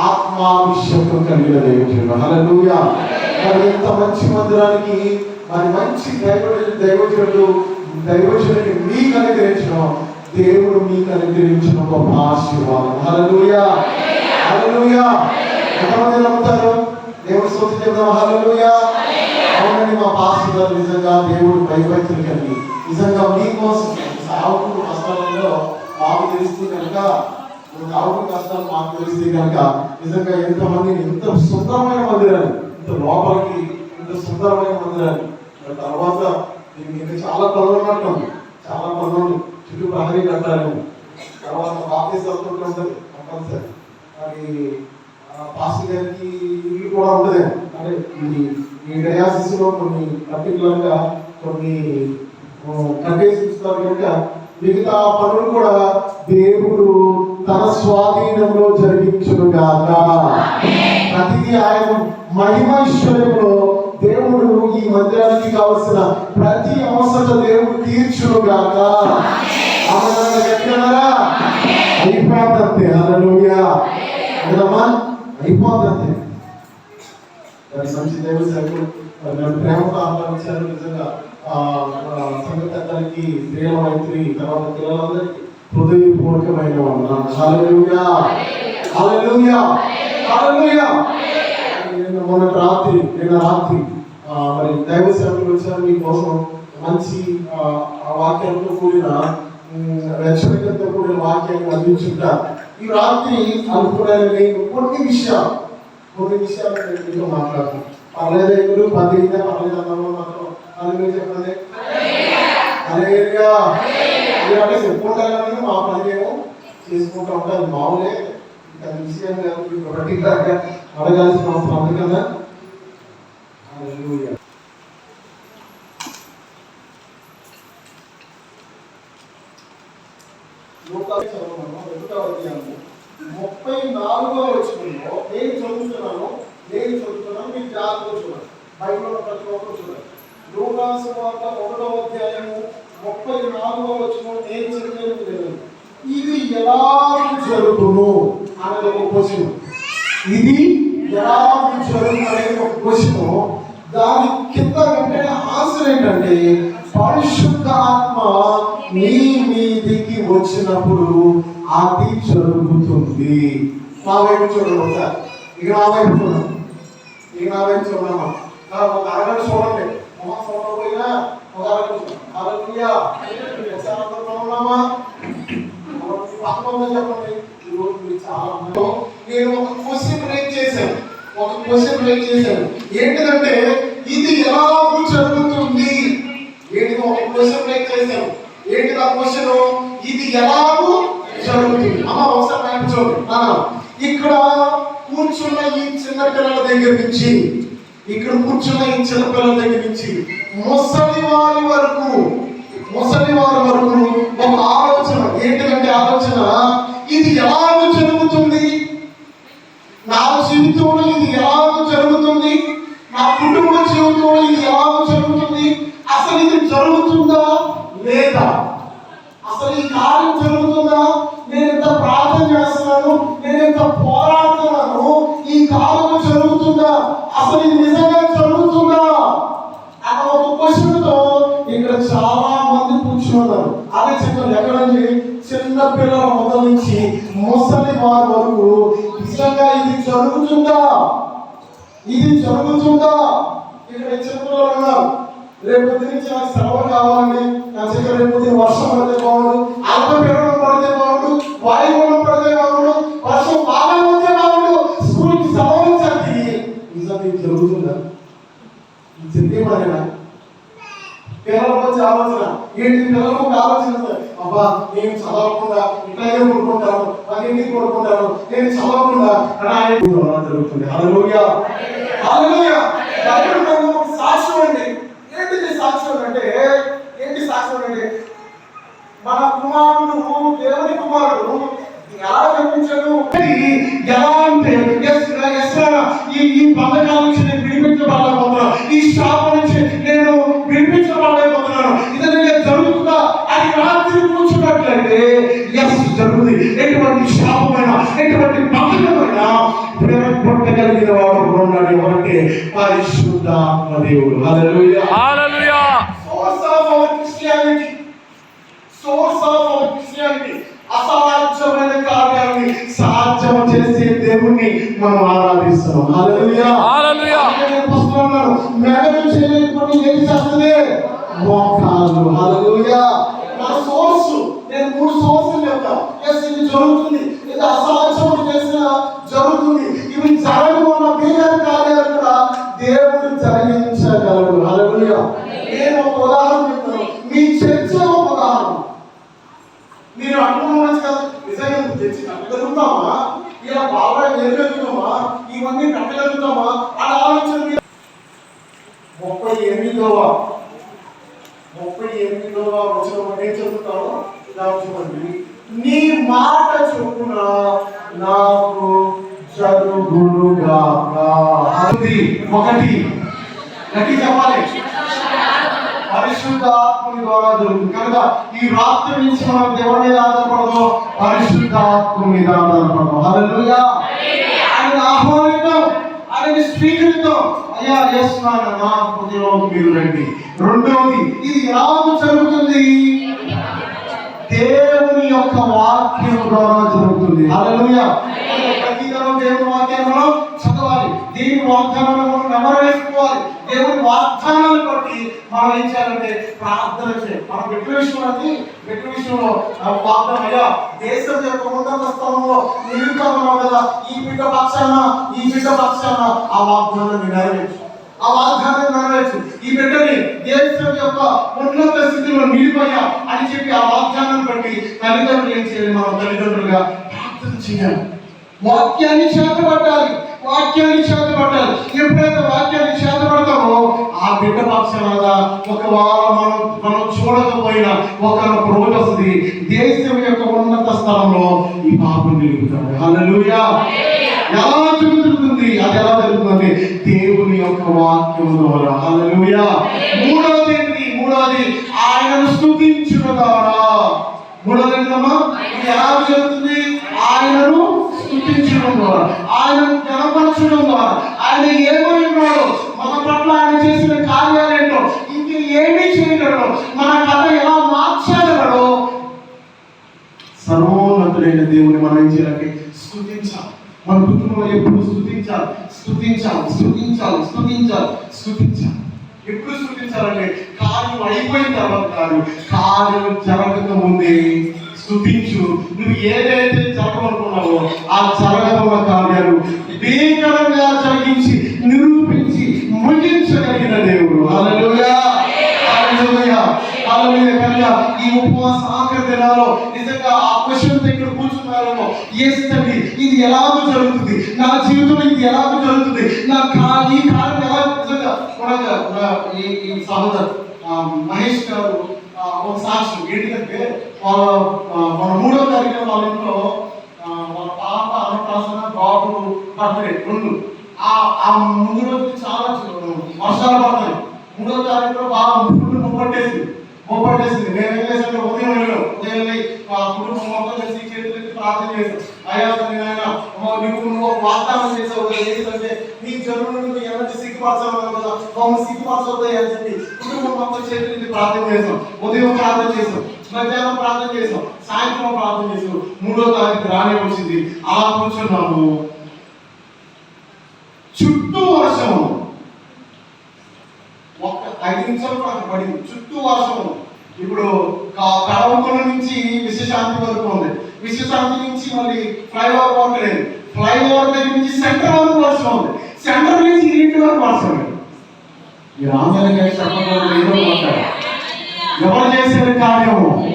ఆత్మాభిషేకం కలిగిన దేవుడు. హల్లెలూయా. మరి ఎంత మంచి మందిరానికి మరి మంచి దైవజనుడు దైవజనుడు దైవజనుడిని మీకు అనుగ్రహించడం దేవుడు మీకు అనుగ్రహించిన గొప్ప ఆశీర్వాదం. హల్లెలూయా. హల్లెలూయా. ఎంతమంది నమ్ముతారు దేవుడు స్తోత్రం చెప్తాం హల్లెలూయా. అవునండి మా పాస్టర్ నిజంగా దేవుడు భయభక్తులు కలిగి నిజంగా మీకోసం సాగుతున్న కష్టాలలో మాకు తెలిస్తే కనుక సాగుకు కష్టాలు మాకు తెలిస్తే కనుక నిజంగా ఎంతమంది ఇంత సుందరమైన మందిరాన్ని ఇంత లోపలికి ఇంత సుందరమైన మందిరాన్ని తర్వాత దీనికి ఇంకా చాలా పనులు ఉన్నట్టుంది. చాలా పనులు చుట్టూ ప్రహరీ కట్టాలి తర్వాత ఆఫీస్ అవుతుంటే ఉంటుంది కంపల్సరీ. మరి పాస్టర్ గారికి ఇల్లు కూడా ఉంటుంది. అంటే ఈ ఈ డయాసిస్లో కొన్ని పర్టికులర్గా కొన్ని కట్టేసి ఇస్తారు కనుక మిగతా పనులు కూడా తన స్వాధీనంలో జరిగించును గాక ప్రతిదీ ఆయన మహిమైశ్వర్యంలో దేవుడు ఈ మందిరానికి కావలసిన ప్రతి అవసరత దేవుడు తీర్చును గాక ఆమె గట్టిగా అయిపోతుంది అదమ్మా అయిపోతుంది మంచి దేవుడు సరుకు ప్రేమతో ఆహ్వానించారు నిజంగా పెద్దలకి స్త్రీల మైత్రి తర్వాత పిల్లలందరికీ హృదయపూర్వకమైన నిన్న మొన్న రాత్రి నిన్న రాత్రి మరి దైవ సేవకులు వచ్చారు మీకోసం. మంచి వాక్యంతో కూడిన రక్షణతో కూడిన వాక్యాన్ని అందించుంటా. ఈ రాత్రి అనుకున్నాను నేను. కొన్ని విషయాలు కొన్ని విషయాలు నేను మీతో మాట్లాడతాను. పర్లేదు ఎప్పుడు పది పర్లేదు అన్నాము మాత్రం. అని మీరు చెప్పండి అలేరియా చెప్పుకుంటాను మా పని చేసుకుంటా మామూలే. ఇంకా విషయం పర్టికులర్గా అడగాల్సిన అవసరం ఉంది కదా. అధ్యాయము, ముప్పై నాలుగో వచ్చిందో నేను చదువుతున్నాను నేను చదువుతున్నాను మీరు జాగ్రత్త చూడండి. బైబిల్లో ప్రతి ఒక్కరు చూడండి. లోకాసు వార్త అధ్యాయము ముప్పై నాలుగో వచ్చిన నేను చదివేది ఇది ఎలా జరుగును అనేది ఒక క్వశ్చన్. ఇది ఎలా జరుగును అనేది ఒక క్వశ్చన్. దాని కింద వెంటనే ఆన్సర్ ఏంటంటే పరిశుద్ధ ఆత్మ నీ మీదికి వచ్చినప్పుడు అది జరుగుతుంది. నా వైపు చూడండి ఒకసారి. ఇక నా వైపు చూడండి. ఇక నా వైపు చూడమ్మా ఒక అరగంట చూడండి మొహం చూడకపోయినా ఒక అరగంట చూడండి హల్లెలూయా. ఒకసారి అందరూ ఉన్నామా చెప్పండి మీరు చాలా నేను ఒక క్వశ్చన్ రేట్ చేశాను. ఒక క్వశ్చన్ రేట్ చేశాను. ఏంటిదంటే ఇది ఎలా జరుగుతుంది? ఏంటిది ఒక క్వశ్చన్ రేట్ చేశాను. ఏంటిది ఆ క్వశ్చన్? ఇది ఎలాగూ జరుగుతుంది. అమ్మ ఒకసారి నాకు చూడండి. ఇక్కడ కూర్చున్న ఈ చిన్న పిల్లల దగ్గర నుంచి ఇక్కడ కూర్చున్న ఈ చిన్న పిల్లల దగ్గర నుంచి ముసలి వారి వరకు ముసలి వారి వరకు ఒక ఆలోచన ఏంటంటే ఆలోచన? ఇది ఎలాగో జరుగుతుంది? నా జీవితంలో ఇది ఎలాగో జరుగుతుంది? నా కుటుంబ జీవితంలో ఇది ఎలాగో జరుగుతుంది? అసలు ఇది జరుగుతుందా? లేదా? అసలు ఈ కార్యం జరుగుతుందా? నేను ఎంత ప్రార్థన చేస్తున్నాను? నేను ఎంత పోరాడుతున్నాను? ఈ కార్యం జరుగుతుందా? అసలు ఇది నిజంగా పిల్లల మొదలు నుంచి ముసలి వారి వరకు నిజంగా ఇది జరుగుతుందా? ఇది జరుగుతుందా? ఇక్కడ చిన్న పిల్లలు ఉన్నారు. రేపు నుంచి నాకు సెలవు కావాలండి. నా దగ్గర రేపు పొద్దున్న వర్షం పడితే బాగుండు అల్ప అల్పపీడనం పడితే బాగుండు వాయుగుణం పడితే బాగుండు వర్షం బాగా పడితే బాగుండు స్కూల్కి సెలవు చదివి నిజంగా ఇది జరుగుతుందా? ఇది జరిగే పిల్లల పిల్లలకు ఆలోచన. ఏంటి పిల్లలకు ఒక అబ్బా నేను చదవకుండా ఇట్లాగే కొడుకుంటాను పదింటికి కొడుకుంటాను నేను చదవకుండా జరుగుతుంది. హల్లెలూయా. హల్లెలూయా. సాక్ష్యం అండి. ఏంటిది సాక్ష్యం అంటే ఏంటి సాక్ష్యం అంటే మన కుమారుడు దేవుని కుమారుడు ఎలా కనిపించాడు ఎలా పుట్టగలిగిన వాడు ఉన్నాడు ఎవరంటే పరిశుద్ధాత్మ దేవుడు. Hallelujah hallelujah source of our Christianity source of our Christianity అసాధ్యమైన కార్యాలని సాధ్యం చేసే దేవుణ్ణి మనం ఆరాధిస్తున్నాం. హల్లెలూయా హల్లెలూయా. పుస్తకంలో మెడలు చేయలేకపోతే ఏం చేస్తుంది మోకాలు హల్లెలూయా నా సోర్స్ నేను మూడు సోర్స్ చెప్తా. ఎస్ ఇది జరుగుతుంది. ఇది అసాధ్యం చేసిన జరుగుతుంది. ఇవి జరగకుండా మిగతా కార్యాలు కూడా దేవుడు జరిగించగలడు. హల్లెలూయా నేను ఒక ఉదాహరణ చెప్తాను. మీ చర్చ ఒక ఉదాహరణ. మీరు అనుకున్నాను కదా. నిజంగా చర్చి కట్టగలుగుతామా ఇలా బాగా ఎరగలుగుతామా ఇవన్నీ కట్టగలుగుతామా అని ఆలోచన ముప్పై ఎనిమిదవ ముప్పై ఎనిమిదవ వచ్చిన ఏం చదువుతాను ఇలా చూడండి నీ మాట చొప్పున నాకు జరుగునుగాక. అది ఒకటి. గట్టి చెప్పాలి. పరిశుద్ధాత్ముని ద్వారా జరుగుతుంది. కనుక ఈ రాత్రి నుంచి మనం ఎవరి మీద ఆధారపడదు. పరిశుద్ధాత్మ మీద ఆధారపడదు. హల్లెలూయా. ఆయన ఆహ్వానిద్దాం ఆయన స్వీకరిద్దాం అయ్యా ఎస్ నా హృదయంలోకి మీరు రండి. రెండవది ఇది ఎలా జరుగుతుంది? దేవుని యొక్క వాక్యం ద్వారా జరుగుతుంది. హల్లెలూయా. ప్రతిదినం దేవుని వాక్యాన్ని మనం చదవాలి. దేవుని వాగ్దానాలను మనం నెమరేసుకోవాలి దేవుని వాగ్దానాలు బట్టి మనం ఏం చేయాలంటే ప్రార్థన చేయాలి. మనం పెట్టిన విషయం అది పెట్టిన విషయంలో వాగ్దానం అయ్యా దేశం యొక్క ఉన్నత స్థలంలో కదా ఈ బిడ్డ పక్షాన ఈ బిడ్డ పక్షాన ఆ వాగ్దానాన్ని నెరవేర్చు. ఆ వాగ్దానం నెరవేర్చు. ఈ బిడ్డని దేశం యొక్క ఉన్నత స్థితిలో నిలిపోయా అని చెప్పి ఆ వాగ్దానం బట్టి తల్లిదండ్రులు ఏం చేయాలి? మనం తల్లిదండ్రులుగా ప్రార్థన చేయాలి. వాక్యాన్ని చేతపట్టాలి. వాక్యాన్ని చేతపట్టాలి. ఎప్పుడైతే వాక్యాన్ని చేతపడతామో ఆ బిడ్డ పక్షాన ఒక వారం మనం మనం చూడకపోయినా ఒక రోజు వస్తుంది. దేశం యొక్క ఉన్నత స్థలంలో ఈ పాపం నిలుపుతాడు. అలా ఎలా జరుగుతుంది అది ఎలా జరుగుతుంది దేవుని యొక్క వాక్యము ద్వారా. హల్లెలూయా. మూడవది ఏంటి? మూడవది ఆయనను స్తుతించడం ద్వారా. మూడవది ఏంటమ్మా? ఇది ఎలా జరుగుతుంది? ఆయనను స్తుతించడం ద్వారా. ఆయనను కనపరచడం ద్వారా. ఆయన ఏమై ఉన్నాడో మన పట్ల ఆయన చేసిన కార్యాలు ఏంటో ఇంక ఏమి చేయగలడో మన కథ ఎలా మార్చగలడో సర్వోన్నతుడైన దేవుని మనం ఏం చేయాలంటే స్థుతించాలి మన కుటుంబంలో ఎప్పుడు స్థుతి స్థుతించాలి స్థుతించాలి స్థుతించాలి స్థుతించాలి స్థుతించాలి ఎప్పుడు స్థుతించాలంటే కార్యం అయిపోయిన తర్వాత కాదు కార్యం జరగక ముందే నువ్వు ఏదైతే జరగనుకున్నావో ఆ జరగమ కార్యాలు భీకరంగా జరిగించి నిరూపించి ముగించగలిగిన దేవుడు. అలా హల్లెలూయా కనుక ఈ ఉపవాస ఆఖరి దినాల్లో నిజంగా ఆ క్వశ్చన్ ఇక్కడ కూర్చున్నారేమో. ఎస్ తండ్రి ఇది ఎలాగో జరుగుతుంది? నా జీవితంలో ఇది ఎలాగో జరుగుతుంది? నా ఈ కాలం ఎలా నిజంగా? ఈ ఈ సహోదరు మహేష్ గారు ఒక సాక్ష్యం ఏంటంటే వాళ్ళ మన మూడో తారీఖున వాళ్ళ ఇంట్లో వాళ్ళ పాప అన్నప్రాసన బాబు బర్త్డే రెండు. ఆ ఆ ముందు రోజు చాలా వర్షాలు పడతాయి. మూడో తారీఖులో బాగా ఫుల్ మొప్పట్టేసింది మొప్పట్టేసింది నేను ఏం చేశాను? ఉదయం వెళ్ళాను ఉదయం వెళ్ళి ఆ కుటుంబం మొత్తం కలిసి చేతులకి ప్రార్థన చేశాను. అయ్యా తండ్రి నాయన నువ్వు నువ్వు వాగ్దానం చేసావు కదా. ఏంటంటే నీ జరువు నుండి ఎవరి సిగ్గుపరచావు కదా? మమ్మల్ని సిగ్గుపరచవుతాయి అని చెప్పి కుటుంబం మొత్తం చేతులకి ప్రార్థన చేసాం ఉదయం ప్రార్థన చేసాం మధ్యాహ్నం ప్రార్థన చేసాం సాయంత్రం ప్రార్థన చేసాం మూడో తారీఖు రానే వచ్చింది. అలా కూర్చున్నాము. చుట్టూ వర్షం ఐదు నిమిషాలు అక్కడ పడింది చుట్టూ వర్షం ఇప్పుడు క- కడవకొండ నుంచి విశ్వశాంతి వరకు ఉంది. విశ్వశాంతి నుంచి మళ్ళీ ఫ్లైఓవర్ వరకు లేదు. ఫ్లైఓవర్ దగ్గర నుంచి సెంటర్ వరకు వర్షం ఉంది. సెంటర్ నుంచి ఇంటి వరకు వర్షం లేదు. ఈ రామాయణ చెప్పడం ఎవరు చేసిన కార్యము?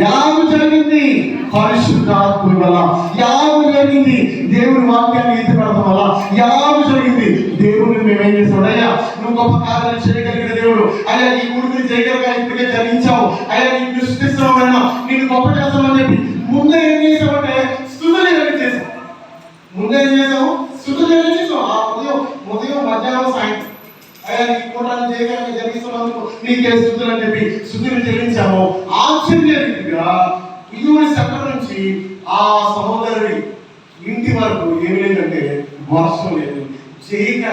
ఎలా జరిగింది పరిశుద్ధాత్మ వల్ల ఎలాగ జరిగింది దేవుని వాక్యాన్ని ఎత్తిపెడతాం వల్ల ఎలాగ జరిగింది దేవుని మేమేం చేస్తాడు అయ్యా నువ్వు గొప్ప కార్యాలు చేయగలిగిన దేవుడు. అయ్యా ఈ ఊరికి చేయగలిగా ఇప్పటికే జరిగించావు అయ్యా నీకు సృష్టిస్తున్నావు అయినా నేను గొప్ప చేస్తామని చెప్పి ముందే ఏం చేసామంటే స్థుతులు ఏం చేసాం ముందే ఏం చేసాము స్థుతులు ఏం చేసాం ఆ ఉదయం ఉదయం మధ్యాహ్నం సాయంత్రం. అయ్యా నీ కూటాన్ని చేయగలిగిన జరిగిస్తున్నందుకు నీకే స్థుతులు అని చెప్పి స్థుతులు చెల్లించాము ఇరువురి సెంటర్ నుంచి ఆ సహోదరుడి ఇంటి వరకు ఏమి లేదంటే వర్షం లేదు. చేయక